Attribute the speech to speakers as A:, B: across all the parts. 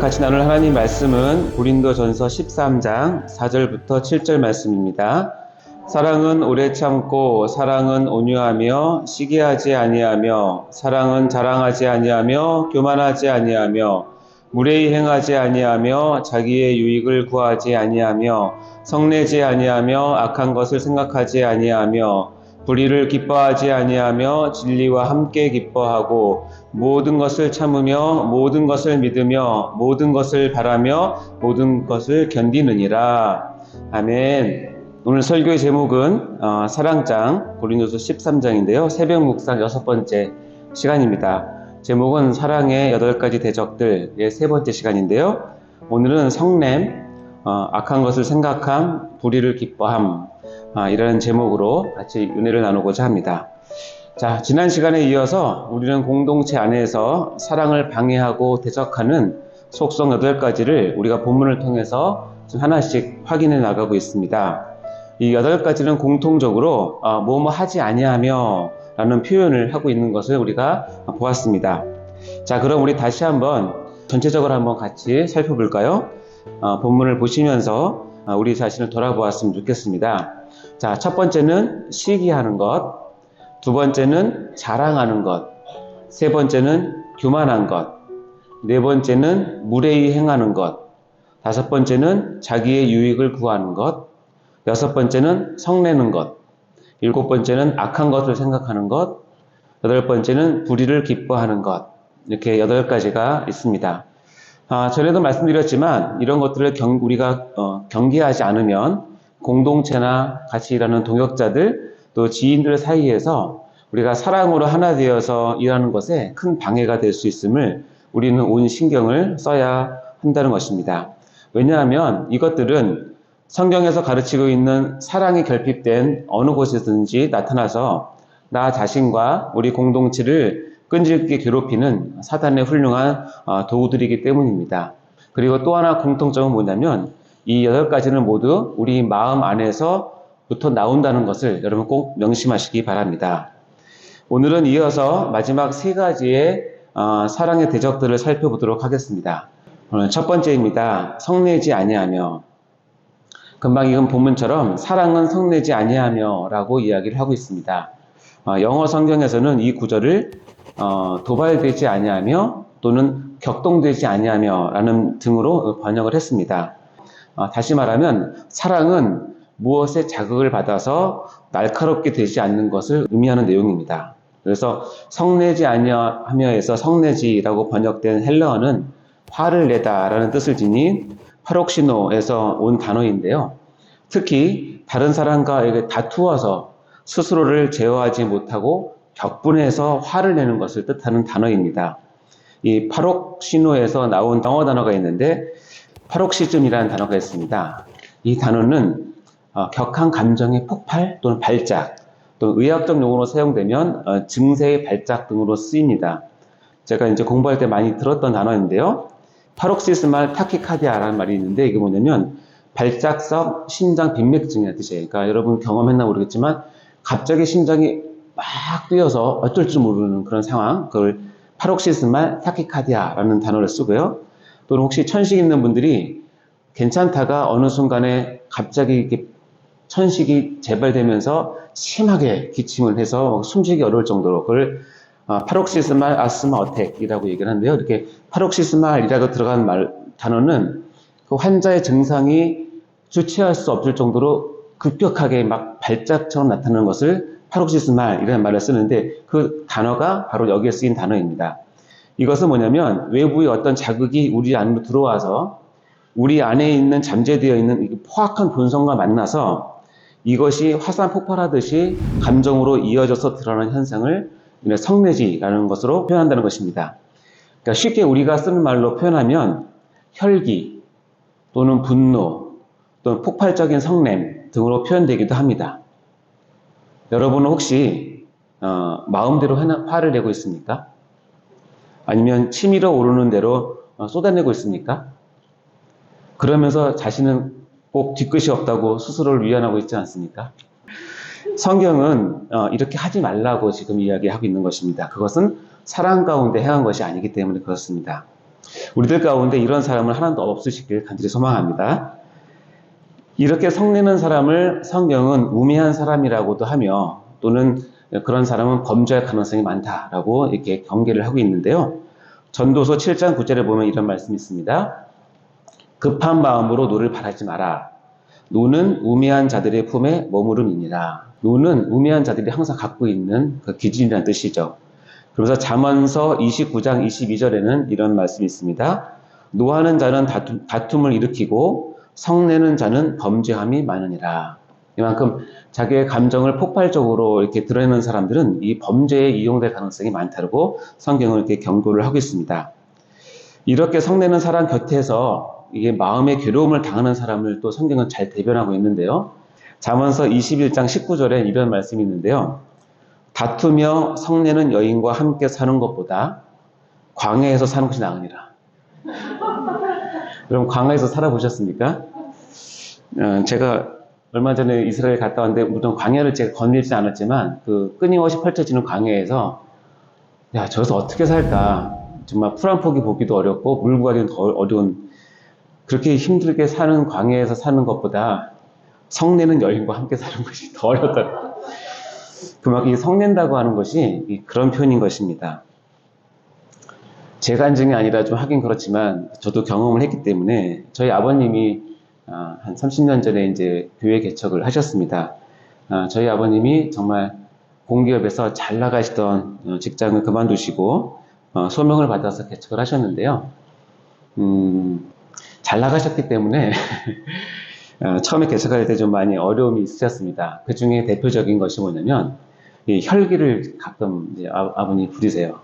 A: 같이 나눌 하나님 말씀은 고린도 전서 13장 4절부터 7절 말씀입니다. 사랑은 오래 참고 사랑은 온유하며 시기하지 아니하며 사랑은 자랑하지 아니하며 교만하지 아니하며 무례히 행하지 아니하며 자기의 유익을 구하지 아니하며 성내지 아니하며 악한 것을 생각하지 아니하며 불의를 기뻐하지 아니하며 진리와 함께 기뻐하고 모든 것을 참으며 모든 것을 믿으며 모든 것을 바라며 모든 것을 견디느니라. 아멘. 오늘 설교의 제목은 어, 사랑장 고린도서 13장인데요. 새벽 묵상 여섯 번째 시간입니다. 제목은 사랑의 여덟 가지 대적들의 세 번째 시간인데요. 오늘은 성냄, 어, 악한 것을 생각함, 불의를 기뻐함, 아, 이라는 제목으로 같이 은혜를 나누고자 합니다. 자, 지난 시간에 이어서 우리는 공동체 안에서 사랑을 방해하고 대적하는 속성 8가지를 우리가 본문을 통해서 좀 하나씩 확인해 나가고 있습니다. 이 8가지는 공통적으로 어, 뭐뭐 하지 아니하며 라는 표현을 하고 있는 것을 우리가 보았습니다. 자, 그럼 우리 다시 한번 전체적으로 한번 같이 살펴볼까요? 어, 본문을 보시면서 어, 우리 자신을 돌아보았으면 좋겠습니다. 자, 첫 번째는 시기하는 것, 두 번째는 자랑하는 것, 세 번째는 교만한 것, 네 번째는 무례히 행하는 것, 다섯 번째는 자기의 유익을 구하는 것, 여섯 번째는 성내는 것, 일곱 번째는 악한 것을 생각하는 것, 여덟 번째는 불의를 기뻐하는 것, 이렇게 여덟 가지가 있습니다. 아, 전에도 말씀드렸지만 이런 것들을 경, 우리가 어, 경계하지 않으면 공동체나 같이 일하는 동역자들 또 지인들 사이에서 우리가 사랑으로 하나 되어서 일하는 것에 큰 방해가 될 수 있음을 우리는 온 신경을 써야 한다는 것입니다. 왜냐하면 이것들은 성경에서 가르치고 있는 사랑이 결핍된 어느 곳에든지 나타나서 나 자신과 우리 공동체를 끈질기게 괴롭히는 사단의 훌륭한 어, 도구들이기 때문입니다. 그리고 또 하나 공통점은 뭐냐면 이 여덟 가지는 모두 우리 마음 안에서부터 나온다는 것을 여러분 꼭 명심하시기 바랍니다. 오늘은 이어서 마지막 세 가지의 어, 사랑의 대적들을 살펴보도록 하겠습니다. 첫 번째입니다. 성내지 아니하며 금방 읽은 본문처럼 사랑은 성내지 아니하며라고 이야기를 하고 있습니다. 어, 영어 성경에서는 이 구절을 어, 도발되지 아니하며 또는 격동되지 아니하며라는 등으로 번역을 했습니다. 어, 다시 말하면 사랑은 무엇에 자극을 받아서 날카롭게 되지 않는 것을 의미하는 내용입니다. 그래서 성내지 아니하며에서 성내지라고 번역된 헬러어는 화를 내다라는 뜻을 지닌 파록시노에서 온 단어인데요. 특히 다른 사람과 다투어서 스스로를 제어하지 못하고 격분해서 화를 내는 것을 뜻하는 단어입니다. 이 파록시노에서 나온 영어 단어가 있는데 파록시즘이라는 단어가 있습니다. 이 단어는 어, 격한 감정의 폭발 또는 발작, 또 의학적 용어로 사용되면 어, 증세의 발작 등으로 쓰입니다. 제가 이제 공부할 때 많이 들었던 단어인데요. 파록시스말 타키카디아라는 말이 있는데 이게 뭐냐면 발작성 심장 빈맥증이라는 뜻이에요. 그러니까 여러분 경험했나 모르겠지만 갑자기 심장이 막 뛰어서 어쩔 줄 모르는 그런 상황, 그걸 파록시스말 타키카디아라는 단어를 쓰고요. 또는 혹시 천식 있는 분들이 괜찮다가 어느 순간에 갑자기 이렇게 천식이 재발되면서 심하게 기침을 해서 숨쉬기 어려울 정도로 그걸 어, 파록시스말 아스마 어택이라고 얘기를 하는데요. 이렇게 파록시스말이라고 들어간 말, 단어는 그 환자의 증상이 주체할 수 없을 정도로 급격하게 막 발작처럼 나타나는 것을 파록시스말이라는 말을 쓰는데 그 단어가 바로 여기에 쓰인 단어입니다. 이것은 뭐냐면 외부의 어떤 자극이 우리 안으로 들어와서 우리 안에 있는 잠재되어 있는 포악한 본성과 만나서 이것이 화산 폭발하듯이 감정으로 이어져서 드러나는 현상을 성내지라는 것으로 표현한다는 것입니다. 그러니까 쉽게 우리가 쓰는 말로 표현하면 혈기 또는 분노 또는 폭발적인 성냄 등으로 표현되기도 합니다. 여러분은 혹시 어, 마음대로 화를 내고 있습니까? 아니면 치밀어 오르는 대로 어, 쏟아내고 있습니까? 그러면서 자신은 꼭 뒤끝이 없다고 스스로를 위안하고 있지 않습니까? 성경은 어, 이렇게 하지 말라고 지금 이야기하고 있는 것입니다. 그것은 사랑 가운데 행한 것이 아니기 때문에 그렇습니다. 우리들 가운데 이런 사람은 하나도 없으시길 간절히 소망합니다. 이렇게 성내는 사람을 성경은 우매한 사람이라고도 하며 또는 그런 사람은 범죄할 가능성이 많다라고 이렇게 경계를 하고 있는데요. 전도서 7장 9절에 보면 이런 말씀이 있습니다. 급한 마음으로 노를 바라지 마라. 노는 우매한 자들의 품에 머무름이니라. 노는 우매한 자들이 항상 갖고 있는 그 기준이라는 뜻이죠. 그래서 잠언서 29장 22절에는 이런 말씀이 있습니다. 노하는 자는 다툼, 다툼을 일으키고 성내는 자는 범죄함이 많으니라. 이만큼 자기의 감정을 폭발적으로 이렇게 드러내는 사람들은 이 범죄에 이용될 가능성이 많다고 성경을 이렇게 경고를 하고 있습니다. 이렇게 성내는 사람 곁에서 이게 마음의 괴로움을 당하는 사람을 또 성경은 잘 대변하고 있는데요. 잠언서 21장 19절에 이런 말씀이 있는데요. 다투며 성내는 여인과 함께 사는 것보다 광야에서 사는 것이 나으니라. 여러분 광야에서 살아보셨습니까? 어, 제가 얼마 전에 이스라엘 갔다 왔는데 물론 광야를 제가 건들지 않았지만 그 끊임없이 펼쳐지는 광야에서 야 저기서 어떻게 살까 정말 풀 한 포기 보기도 어렵고 물 구하기는 더 어려운 그렇게 힘들게 사는 광야에서 사는 것보다 성내는 여인과 함께 사는 것이 더 어렵다. 그만큼 이 성낸다고 하는 것이 그런 표현인 것입니다. 제 간증이 아니라 좀 하긴 그렇지만 저도 경험을 했기 때문에 저희 아버님이 아, 한 30년 전에 이제 교회 개척을 하셨습니다. 아, 저희 아버님이 정말 공기업에서 잘 나가시던 어, 직장을 그만두시고 어, 소명을 받아서 개척을 하셨는데요. 음, 잘 나가셨기 때문에 어, 처음에 개척할 때 좀 많이 어려움이 있으셨습니다. 그 중에 대표적인 것이 뭐냐면 혈기를 가끔 아, 버님 부리세요.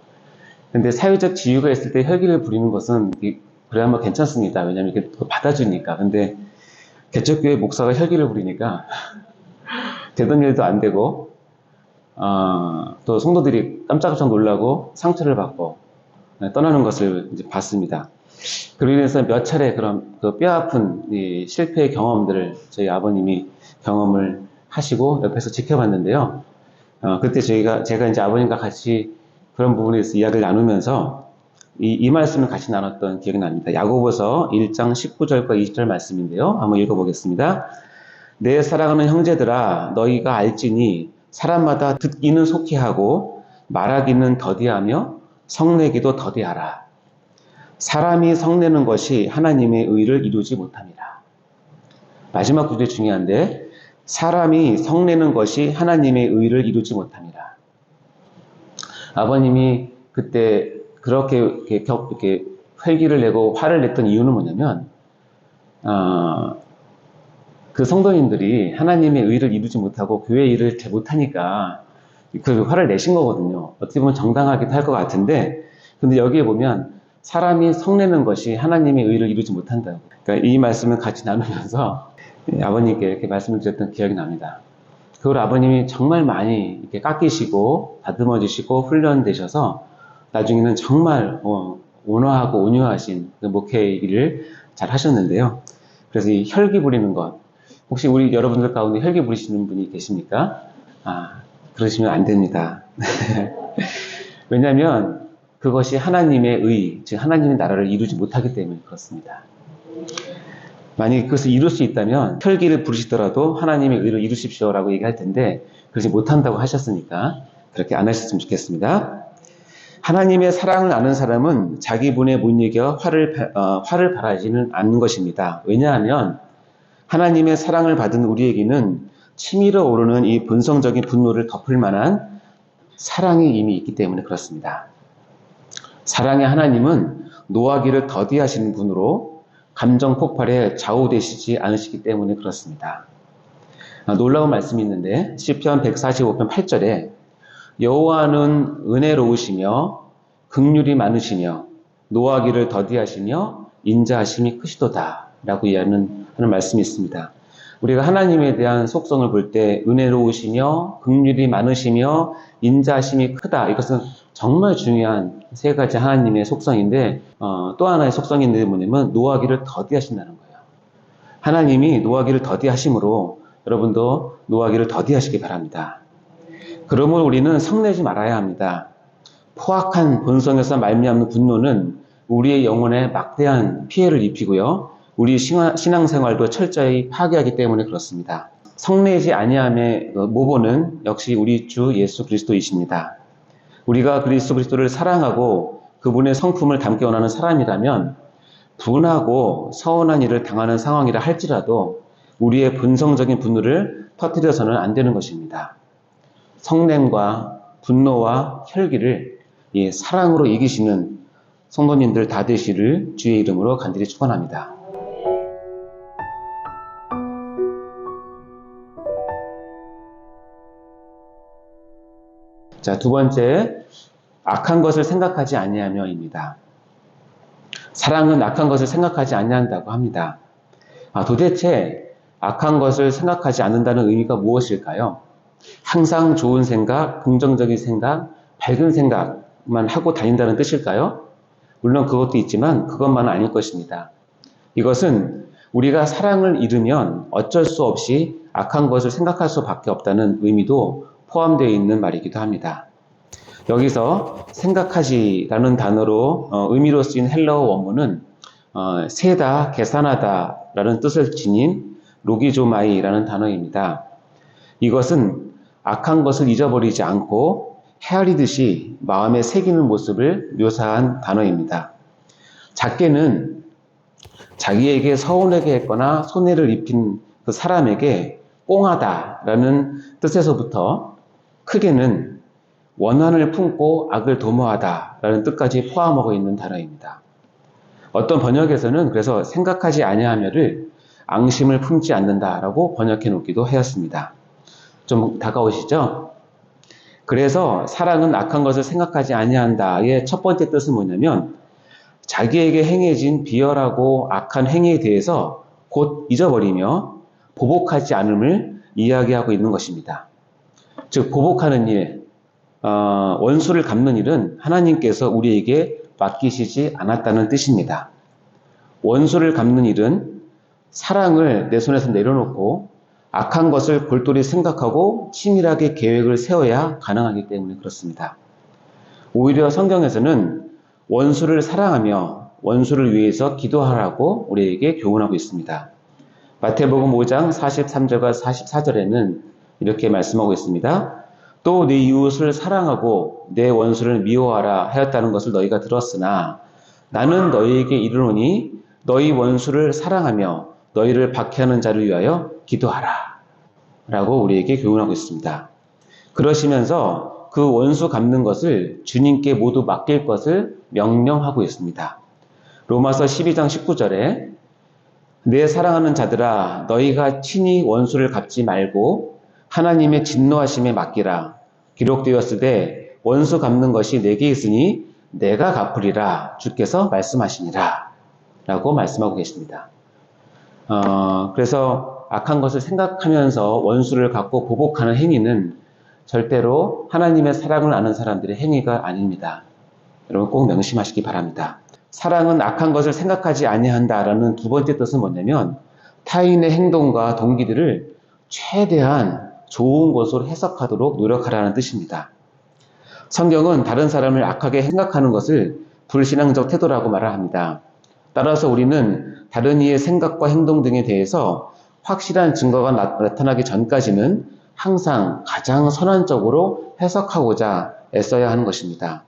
A: 근데 사회적 지위가 있을 때 혈기를 부리는 것은 그래야 뭐 괜찮습니다. 왜냐하면 이렇게 받아주니까. 근데 개척교회 목사가 혈기를 부리니까 되던 일도 안 되고 어, 또 성도들이 깜짝깜짝 놀라고 상처를 받고 네, 떠나는 것을 봤습니다. 그로 인해서 몇 차례 그런 그 뼈아픈 실패의 경험들을 저희 아버님이 경험을 하시고 옆에서 지켜봤는데요. 어, 그때 저희가 제가 이제 아버님과 같이 그런 부분에 서 이야기를 나누면서 이, 이 말씀을 같이 나눴던 기억이 납니다. 야고보서 1장 19절과 20절 말씀인데요. 한번 읽어보겠습니다. 내 사랑하는 형제들아 너희가 알지니 사람마다 듣기는 속히 하고 말하기는 더디하며 성내기도 더디하라. 사람이 성내는 것이 하나님의 의를 이루지 못합니다. 마지막 구절 중요한데 사람이 성내는 것이 하나님의 의를 이루지 못합니다. 아버님이 그때 그렇게 이렇게, 격, 이렇게 회기를 내고 화를 냈던 이유는 뭐냐면 어, 그 성도님들이 하나님의 의를 이루지 못하고 교회 일을 잘 못하니까 그 화를 내신 거거든요. 어떻게 보면 정당하기도 할 것 같은데 근데 여기에 보면 사람이 성내는 것이 하나님의 의를 이루지 못한다. 그러니까 이 말씀을 같이 나누면서 아버님께 이렇게 말씀을 드렸던 기억이 납니다. 그걸 아버님이 정말 많이 이렇게 깎이시고 다듬어지시고 훈련되셔서 나중에는 정말 어, 온화하고 온유하신 그 목회 일을 잘 하셨는데요. 그래서 이 혈기 부리는 것 혹시 우리 여러분들 가운데 혈기 부리시는 분이 계십니까? 아 그러시면 안 됩니다. 왜냐하면 그것이 하나님의 의, 즉 하나님의 나라를 이루지 못하기 때문에 그렇습니다. 만약 그것을 이룰 수 있다면 혈기를 부르시더라도 하나님의 의를 이루십시오라고 얘기할 텐데 그러지 못한다고 하셨으니까 그렇게 안 하셨으면 좋겠습니다. 하나님의 사랑을 아는 사람은 자기 분에 못 이겨 화를, 어, 화를 바라지는 않는 것입니다. 왜냐하면 하나님의 사랑을 받은 우리에게는 치밀어 오르는 이 본성적인 분노를 덮을 만한 사랑이 이미 있기 때문에 그렇습니다. 사랑의 하나님은 노하기를 더디하시는 분으로 감정 폭발에 좌우되시지 않으시기 때문에 그렇습니다. 아, 놀라운 말씀이 있는데 시편 145편 8절에 여호와는 은혜로우시며 극률이 많으시며 노하기를 더디하시며 인자하심이 크시도다 라고 이해하는 하는 말씀이 있습니다. 우리가 하나님에 대한 속성을 볼 때 은혜로우시며 극률이 많으시며 인자하심이 크다 이것은 정말 중요한 세 가지 하나님의 속성인데 어, 또 하나의 속성이 있는데 뭐냐면 노하기를 더디하신다는 거예요. 하나님이 노하기를 더디하심으로 여러분도 노하기를 더디하시기 바랍니다. 그러므로 우리는 성내지 말아야 합니다. 포악한 본성에서 말미암는 분노는 우리의 영혼에 막대한 피해를 입히고요. 우리 신앙- 신앙생활도 철저히 파괴하기 때문에 그렇습니다. 성내지 아니함의 어, 모본은 역시 우리 주 예수 그리스도이십니다. 우리가 그리스도 그리스도를 사랑하고 그분의 성품을 담기 원하는 사람이라면 분하고 서운한 일을 당하는 상황이라 할지라도 우리의 본성적인 분노를 터뜨려서는 안 되는 것입니다. 성냄과 분노와 혈기를 이 사랑으로 이기시는 성도님들 다 되시를 주의 이름으로 간절히 축원합니다. 자, 두 번째, 악한 것을 생각하지 아니하며입니다. 사랑은 악한 것을 생각하지 아니한다고 합니다. 아, 도대체 악한 것을 생각하지 않는다는 의미가 무엇일까요? 항상 좋은 생각, 긍정적인 생각, 밝은 생각만 하고 다닌다는 뜻일까요? 물론 그것도 있지만 그것만은 아닐 것입니다. 이것은 우리가 사랑을 잃으면 어쩔 수 없이 악한 것을 생각할 수밖에 없다는 의미도 포함되어 있는 말이기도 합니다. 여기서 생각하지라는 단어로 어, 의미로 쓰인 헬라어 원문은 어, 세다, 계산하다라는 뜻을 지닌 로기조마이라는 단어입니다. 이것은 악한 것을 잊어버리지 않고 헤아리듯이 마음에 새기는 모습을 묘사한 단어입니다. 작게는 자기에게 서운하게 했거나 손해를 입힌 그 사람에게 꽁하다라는 뜻에서부터 크게는 원한을 품고 악을 도모하다라는 뜻까지 포함하고 있는 단어입니다. 어떤 번역에서는 그래서 생각하지 아니하며를 앙심을 품지 않는다라고 번역해 놓기도 하였습니다. 좀 다가오시죠? 그래서 사랑은 악한 것을 생각하지 아니한다의 첫 번째 뜻은 뭐냐면 자기에게 행해진 비열하고 악한 행위에 대해서 곧 잊어버리며 보복하지 않음을 이야기하고 있는 것입니다. 즉 보복하는 일, 어, 원수를 갚는 일은 하나님께서 우리에게 맡기시지 않았다는 뜻입니다. 원수를 갚는 일은 사랑을 내 손에서 내려놓고 악한 것을 골똘히 생각하고 치밀하게 계획을 세워야 가능하기 때문에 그렇습니다. 오히려 성경에서는 원수를 사랑하며 원수를 위해서 기도하라고 우리에게 교훈하고 있습니다. 마태복음 5장 43절과 44절에는 이렇게 말씀하고 있습니다. 또 네 이웃을 사랑하고 내 원수를 미워하라 하였다는 것을 너희가 들었으나 나는 너희에게 이르노니 너희 원수를 사랑하며 너희를 박해하는 자를 위하여 기도하라. 라고 우리에게 교훈하고 있습니다. 그러시면서 그 원수 갚는 것을 주님께 모두 맡길 것을 명령하고 있습니다. 로마서 12장 19절에 내 사랑하는 자들아 너희가 친히 원수를 갚지 말고 하나님의 진노하심에 맡기라. 기록되었으되 원수 갚는 것이 내게 있으니 내가 갚으리라 주께서 말씀하시니라. 라고 말씀하고 계십니다. 어, 그래서 악한 것을 생각하면서 원수를 갖고 보복하는 행위는 절대로 하나님의 사랑을 아는 사람들의 행위가 아닙니다. 여러분 꼭 명심하시기 바랍니다. 사랑은 악한 것을 생각하지 아니한다라는 두 번째 뜻은 뭐냐면 타인의 행동과 동기들을 최대한 좋은 것으로 해석하도록 노력하라는 뜻입니다. 성경은 다른 사람을 악하게 생각하는 것을 불신앙적 태도라고 말을 합니다. 따라서 우리는 다른 이의 생각과 행동 등에 대해서 확실한 증거가 나타나기 전까지는 항상 가장 선한적으로 해석하고자 애써야 하는 것입니다.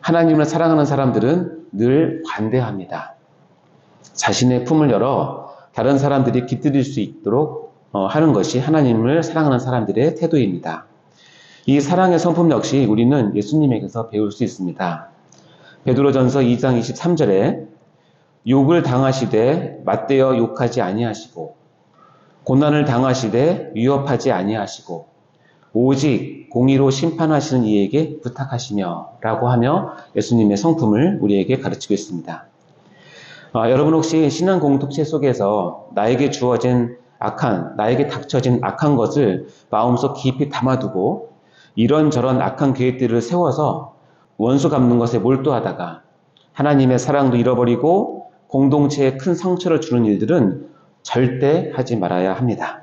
A: 하나님을 사랑하는 사람들은 늘 관대합니다. 자신의 품을 열어 다른 사람들이 깃들일 수 있도록 어, 하는 것이 하나님을 사랑하는 사람들의 태도입니다. 이 사랑의 성품 역시 우리는 예수님에게서 배울 수 있습니다. 베드로전서 2장 23절에 욕을 당하시되 맞대어 욕하지 아니하시고 고난을 당하시되 위협하지 아니하시고 오직 공의로 심판하시는 이에게 부탁하시며 라고 하며 예수님의 성품을 우리에게 가르치고 있습니다. 아, 여러분 혹시 신앙 공동체 속에서 나에게 주어진 악한, 나에게 닥쳐진 악한 것을 마음속 깊이 담아두고 이런저런 악한 계획들을 세워서 원수 갚는 것에 몰두하다가 하나님의 사랑도 잃어버리고 공동체에 큰 상처를 주는 일들은 절대 하지 말아야 합니다.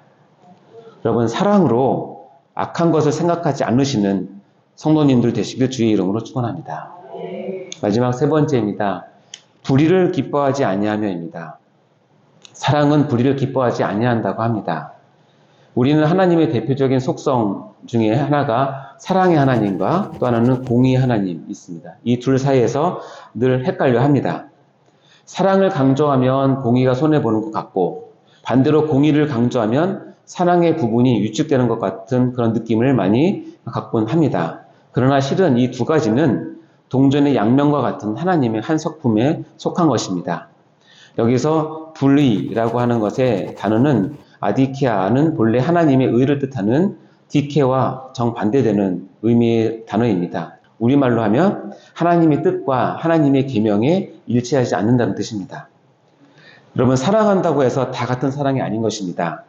A: 여러분, 사랑으로 악한 것을 생각하지 않으시는 성도님들 되시길 주의 이름으로 축원합니다. 마지막 세 번째입니다. 불의를 기뻐하지 아니하며입니다. 사랑은 불의를 기뻐하지 아니한다고 합니다. 우리는 하나님의 대표적인 속성 중에 하나가 사랑의 하나님과 또 하나는 공의의 하나님 있습니다. 이 둘 사이에서 늘 헷갈려 합니다. 사랑을 강조하면 공의가 손해보는 것 같고 반대로 공의를 강조하면 사랑의 부분이 위축되는 것 같은 그런 느낌을 많이 갖곤 합니다. 그러나 실은 이 두 가지는 동전의 양면과 같은 하나님의 한 석품에 속한 것입니다. 여기서 불의라고 하는 것의 단어는 아디키아는 본래 하나님의 의를 뜻하는 디케와 정반대되는 의미의 단어입니다. 우리말로 하면 하나님의 뜻과 하나님의 계명에 일치하지 않는다는 뜻입니다. 여러분 사랑한다고 해서 다 같은 사랑이 아닌 것입니다.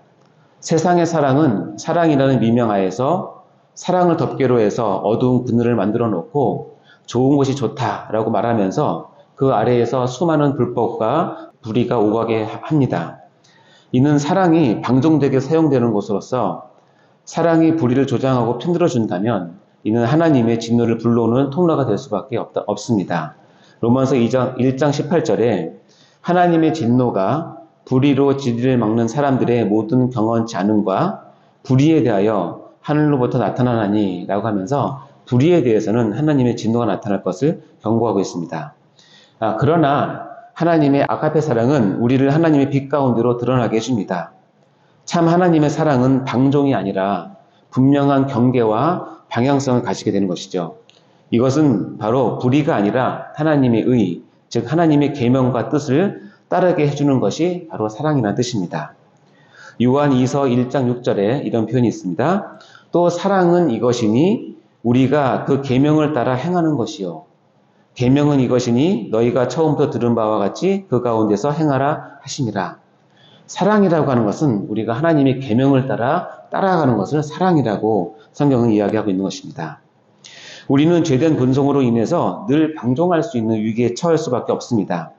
A: 세상의 사랑은 사랑이라는 미명하에서 사랑을 덮개로 해서 어두운 그늘을 만들어 놓고 좋은 것이 좋다라고 말하면서 그 아래에서 수많은 불법과 불의가 오가게 합니다. 이는 사랑이 방종되게 사용되는 것으로서 사랑이 불의를 조장하고 편들어 준다면 이는 하나님의 진노를 불러오는 통로가 될 수밖에 없다, 없습니다. 로마서 2장 1장 18절에 하나님의 진노가 불의로 진리를 막는 사람들의 모든 경건치 않음과 불의에 대하여 하늘로부터 나타나나니 라고 하면서 불의에 대해서는 하나님의 진노가 나타날 것을 경고하고 있습니다. 아, 그러나 하나님의 아카페 사랑은 우리를 하나님의 빛 가운데로 드러나게 해줍니다. 참 하나님의 사랑은 방종이 아니라 분명한 경계와 방향성을 가지게 되는 것이죠. 이것은 바로 불의가 아니라 하나님의 의, 즉 하나님의 계명과 뜻을 따르게 해주는 것이 바로 사랑이라는 뜻입니다. 요한 2서 1장 6절에 이런 표현이 있습니다. 또 사랑은 이것이니 우리가 그 계명을 따라 행하는 것이요. 계명은 이것이니 너희가 처음부터 들은 바와 같이 그 가운데서 행하라 하심이라. 사랑이라고 하는 것은 우리가 하나님의 계명을 따라 따라가는 것을 사랑이라고 성경은 이야기하고 있는 것입니다. 우리는 죄된 본성으로 인해서 늘 방종할 수 있는 위기에 처할 수밖에 없습니다.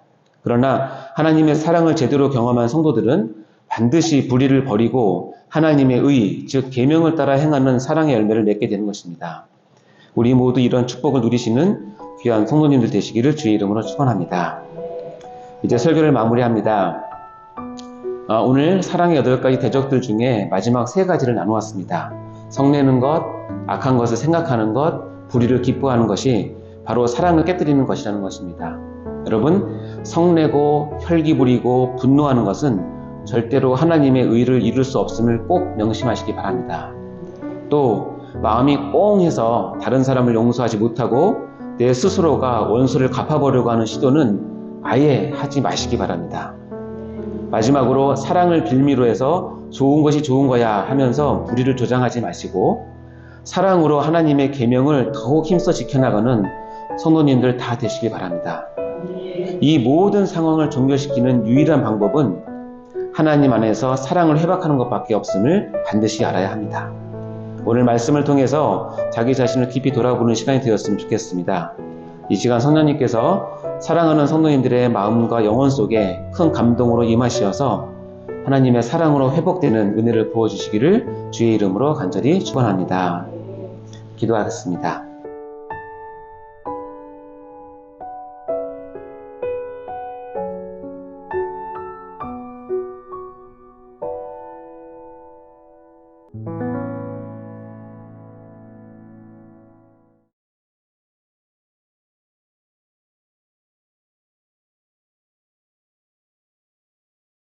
A: 그러나 하나님의 사랑을 제대로 경험한 성도들은 반드시 불의를 버리고 하나님의 의, 즉 계명을 따라 행하는 사랑의 열매를 맺게 되는 것입니다. 우리 모두 이런 축복을 누리시는 귀한 성도님들 되시기를 주의 이름으로 축원합니다. 이제 설교를 마무리합니다. 아, 오늘 사랑의 여덟 가지 대적들 중에 마지막 세 가지를 나누었습니다. 성내는 것, 악한 것을 생각하는 것, 불의를 기뻐하는 것이 바로 사랑을 깨뜨리는 것이라는 것입니다. 여러분, 성내고 혈기 부리고 분노하는 것은 절대로 하나님의 의를 이룰 수 없음을 꼭 명심하시기 바랍니다. 또 마음이 꽁해서 다른 사람을 용서하지 못하고 내 스스로가 원수를 갚아보려고 하는 시도는 아예 하지 마시기 바랍니다. 마지막으로 사랑을 빌미로 해서 좋은 것이 좋은 거야 하면서 불의를 조장하지 마시고 사랑으로 하나님의 계명을 더욱 힘써 지켜나가는 성도님들 다 되시기 바랍니다. 이 모든 상황을 종결시키는 유일한 방법은 하나님 안에서 사랑을 회복하는 것밖에 없음을 반드시 알아야 합니다. 오늘 말씀을 통해서 자기 자신을 깊이 돌아보는 시간이 되었으면 좋겠습니다. 이 시간 성령님께서 사랑하는 성도님들의 마음과 영혼 속에 큰 감동으로 임하시어서 하나님의 사랑으로 회복되는 은혜를 부어주시기를 주의 이름으로 간절히 축원합니다. 기도하겠습니다.